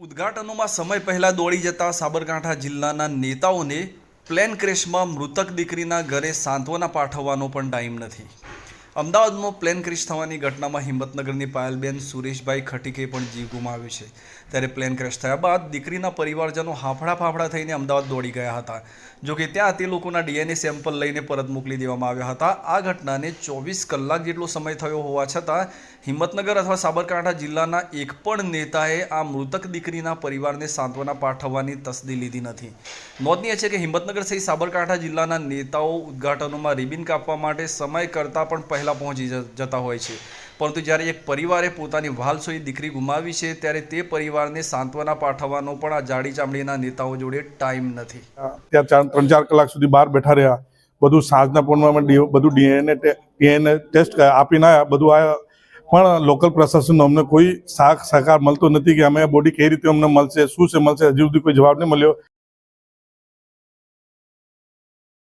ઉદ્ઘાટનોમાં સમય પહેલાં દોડી જતા સાબરકાંઠા જિલ્લાના નેતાઓને પ્લેન ક્રેશમાં મૃતક દીકરીના ઘરે સાંત્વના પાઠવવાનો પણ ટાઈમ નથી. અમદાવાદમાં પ્લેન ક્રેશ થવાની ઘટનામાં હિંમતનગરની પાયલબેન સુરેશભાઈ ખટીકે પણ જીવ ગુમાવ્યો છે. ત્યારે પ્લેન ક્રેશ થયા બાદ દીકરીના પરિવારજનો હાફડા ફાફડા થઈને અમદાવાદ દોડી ગયા હતા. જોકે ત્યાં તે લોકોના ડીએનએ સેમ્પલ લઈને પરત મોકલી દેવામાં આવ્યા હતા. આ ઘટનાને ચોવીસ કલાક જેટલો સમય થયો હોવા છતાં હિંમતનગર અથવા સાબરકાંઠા જિલ્લાના એક પણ નેતાએ આ મૃતક દીકરીના પરિવારને સાંત્વના પાઠવવાની તસદી લીધી નથી. નોંધનીય છે કે હિંમતનગર સહિત સાબરકાંઠા જિલ્લાના નેતાઓ ઉદ્ઘાટનોમાં રિબિન કાપવા માટે સમય કરતાં પણ પહેલાં પહોંચી જતા હોય છે. પરંતુ જ્યારે એક પરિવારે પોતાની વાલસોઈ દીકરી ગુમાવી છે, ત્યારે તે પરિવારને સાંત્વના પાઠવવાનો પણ આ જાડી ચામડીના નેતાઓ જોડે ટાઈમ નથી. ત્યાં ચાર ત્રણ ચાર કલાક સુધી બહાર બેઠા રહ્યા. બધું સાંજના પૂર્ણમાં બધું ડીએનએ ડીએનએ ટેસ્ટ આપીને આવ્યા. બધું આવ્યા પણ લોકલ પ્રશાસનનો અમને કોઈ સાક સહકાર મળતો નથી કે અમે બોડી કઈ રીતે અમને મળશે, શું છે, મળશે, હજી સુધી કોઈ જવાબ નહીં મળ્યો.